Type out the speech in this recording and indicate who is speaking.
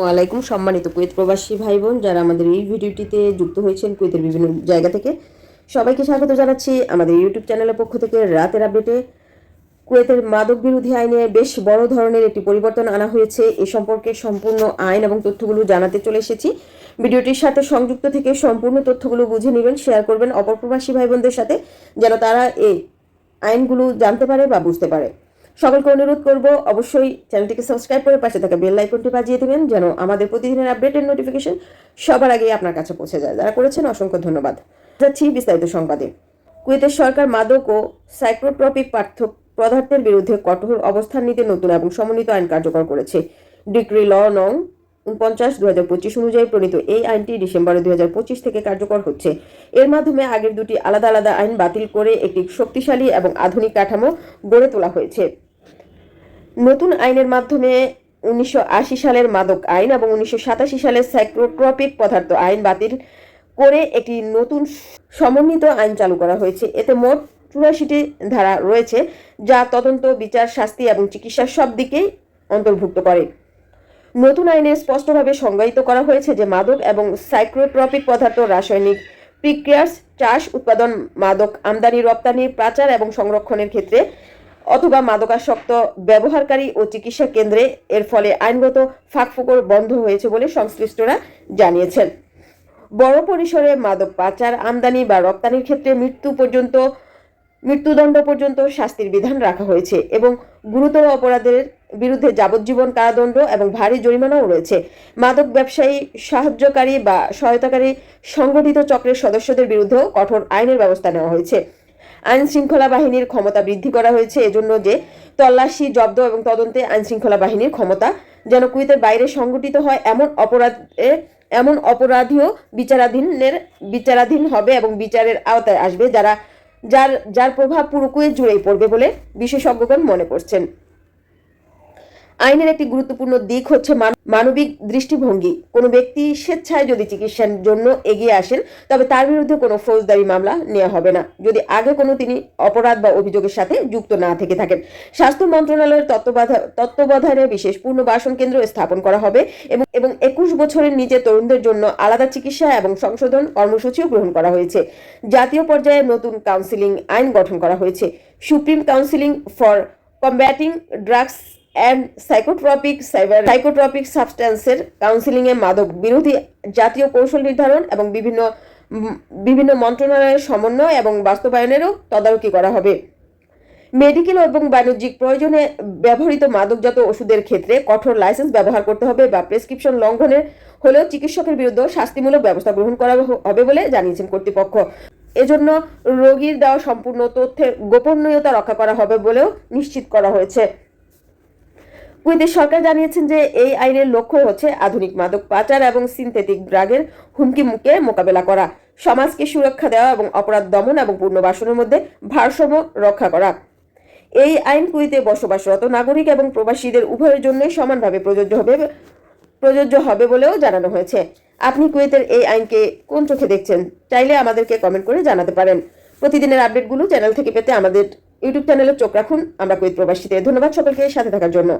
Speaker 1: ওয়ালাইকুম সম্মানিত কুয়েত প্রবাসী ভাই বোন যারা আমাদের এই ভিডিওটিতে যুক্ত হয়েছেন কুয়েতের বিভিন্ন জায়গা থেকে। সবাইকে স্বাগত জানাচ্ছি আমাদের ইউটিউব চ্যানেলের পক্ষ থেকে রাতের আপডেটে। কুয়েতের মাদক বিরোধী আইনে বেশ বড় ধরনের একটি পরিবর্তন আনা হয়েছে। এ সম্পর্কে সম্পূর্ণ আইন এবং তথ্যগুলো জানাতে চলে এসেছি। ভিডিওটির সাথে সংযুক্ত থেকে সম্পূর্ণ তথ্যগুলো বুঝে নেবেন, শেয়ার করবেন অপর প্রবাসী ভাই বোনদের সাথে, যেন তারা এই আইনগুলো জানতে পারে বা বুঝতে পারে। সকলকে অনুরোধ করব অবশ্যই চ্যানেলটিকে সাবস্ক্রাইব করে পাশে থাকা বেল আইকনটি বাজিয়ে দেবেন যেন আমাদের প্রতিদিনের আপডেটের নোটিফিকেশন সবার আগে আপনার কাছে পৌঁছে যায়। যারা করেছেন অসংখ্য ধন্যবাদ। যাচ্ছি বিস্তারিত সংবাদে। কুয়েতের সরকার মাদক ও সাইক্রোট্রপিক পার্থক্য পদার্থের বিরুদ্ধে কঠোর অবস্থান নিতে নতুন এবং সমন্বিত আইন কার্যকর করেছে। ডিগ্রি ল নং উনপঞ্চাশ দু হাজার পঁচিশ অনুযায়ী প্রণীত এই আইনটি ডিসেম্বরে দুই হাজার পঁচিশ থেকে কার্যকর হচ্ছে। এর মাধ্যমে আগের দুটি আলাদা আলাদা আইন বাতিল করে একটি শক্তিশালী এবং আধুনিক কাঠামো গড়ে তোলা হয়েছে। নতুন আইনের মাধ্যমে উনিশশো আশি সালের মাদক আইন এবং উনিশশো সাতাশি সালের সাইক্রোট্রপিক পদার্থ আইন বাতিল করে একটি নতুন সমন্বিত আইন চালু করা হয়েছে। এতে মোট চুরাশিটি ধারা রয়েছে যা তদন্ত, বিচার, শাস্তি এবং চিকিৎসার সব দিকেই অন্তর্ভুক্ত করে। নতুন আইনে স্পষ্টভাবে সংজ্ঞায়িত করা হয়েছে যে মাদক এবং সাইক্রোট্রপিক পদার্থ রাসায়নিক প্রক্রিয়ার চাষ, উৎপাদন, মাদক আমদানি, রপ্তানি, পাচার এবং সংরক্ষণের ক্ষেত্রে অথবা মাদকাসক্ত ব্যবহারকারী ও চিকিৎসা কেন্দ্রে এর ফলে আইনগত ফাঁকফোকর বন্ধ হয়েছে বলে সংশ্লিষ্টরা জানিয়েছেন। বড় পরিসরে মাদক পাচার, আমদানি বা রপ্তানির ক্ষেত্রে মৃত্যু পর্যন্ত, মৃত্যুদণ্ড পর্যন্ত শাস্তির বিধান রাখা হয়েছে এবং গুরুতর অপরাধের বিরুদ্ধে যাবজ্জীবন কারাদণ্ড এবং ভারী জরিমানাও রয়েছে। মাদক ব্যবসায়ী, সাহায্যকারী বা সহায়তাকারী সংগঠিত চক্রের সদস্যদের বিরুদ্ধেও কঠোর আইনের ব্যবস্থা নেওয়া হয়েছে। আইন শৃঙ্খলা বাহিনীর ক্ষমতা বৃদ্ধি করা হয়েছে। এজন্য যে তল্লাশি, জব্দ এবং তদন্তে আইন শৃঙ্খলা বাহিনীর ক্ষমতা যেন কুয়েতের বাইরে সংগঠিত হয়, এমন অপরাধে এমন অপরাধীও বিচারাধীনের, বিচারাধীন হবে এবং বিচারের আওতায় আসবে যারা, যার যার প্রভাব পুরো কুয়েত জুড়েই পড়বে বলে বিশেষজ্ঞগণ মনে করছেন। আইনের একটি গুরুত্বপূর্ণ দিক হচ্ছে মান- মানবিক দৃষ্টিভঙ্গি। কোনো ব্যক্তি স্বেচ্ছায় যদি চিকিৎসার জন্য এগিয়ে আসেন, তবে তার বিরুদ্ধে কোনো ফৌজদারি মামলা নেওয়া হবে না। যদি আগে কোনো তিনি অপরাধ বা অভিযোগের সাথে যুক্ত না থেকে থাকেন, স্বাস্থ্য মন্ত্রণালয়ের তত্ত্বাবধা- তত্ত্বাবধানে বিশেষ পুনর্বাসন কেন্দ্র স্থাপন করা হবে এবং এবং একুশ বছরের নিচে তরুণদের জন্য আলাদা চিকিৎসা এবং সংশোধন কর্মসূচিও গ্রহণ করা হয়েছে। জাতীয় পর্যায়ে নতুন কাউন্সিলিং আইন গঠন করা হয়েছে। Supreme counselling for combating drugs and psychotropic cyber psychotropic সাবস্ট্যান্সের কাউন্সিলিংয়ে মাদক, বিরোধী জাতীয় কৌশল নির্ধারণ এবং বিভিন্ন বিভিন্ন মন্ত্রণালয়ের সমন্বয় এবং বাস্তবায়নেরও তদারকি করা হবে। মেডিকেল এবং বাণিজ্যিক প্রয়োজনে ব্যবহৃত মাদকজাত ওষুধের ক্ষেত্রে কঠোর লাইসেন্স ব্যবহার করতে হবে বা প্রেসক্রিপশন লঙ্ঘনের হলেও চিকিৎসকের বিরুদ্ধে শাস্তিমূলক ব্যবস্থা গ্রহণ করা হবে বলে জানিয়েছেন কর্তৃপক্ষ। এজন্য রোগীর দেওয়া সম্পূর্ণ তথ্যের গোপনীয়তা রক্ষা করা হবে বলেও নিশ্চিত করা হয়েছে। কুয়েতের সরকার জানিয়েছেন যে এই আইনের লক্ষ্য হচ্ছে আধুনিক মাদক পাচার এবং সিনথেটিক ড্রাগের হুমকি মুখে মোকাবেলা করা, সমাজকে সুরক্ষা দেওয়া এবং অপরাধ দমন এবং পুনর্বাসনের মধ্যে ভারসাম্য রক্ষা করা। এই আইন কুয়েতে বসবাসরত নাগরিক এবং প্রবাসীদের উভয়ের জন্যই সমানভাবে প্রযোজ্য হবে প্রযোজ্য হবে বলেও জানানো হয়েছে। আপনি কুয়েতের এই আইনকে কোন চোখে দেখছেন? চাইলে আমাদেরকে কমেন্ট করে জানাতে পারেন। প্রতিদিনের আপডেটগুলো চ্যানেল থেকে পেতে আমাদের ইউটিউব চ্যানেলে চোখ রাখুন। আমরা কুয়েত প্রবাসীতে ধন্যবাদ সকলকে, সাথে থাকার জন্য।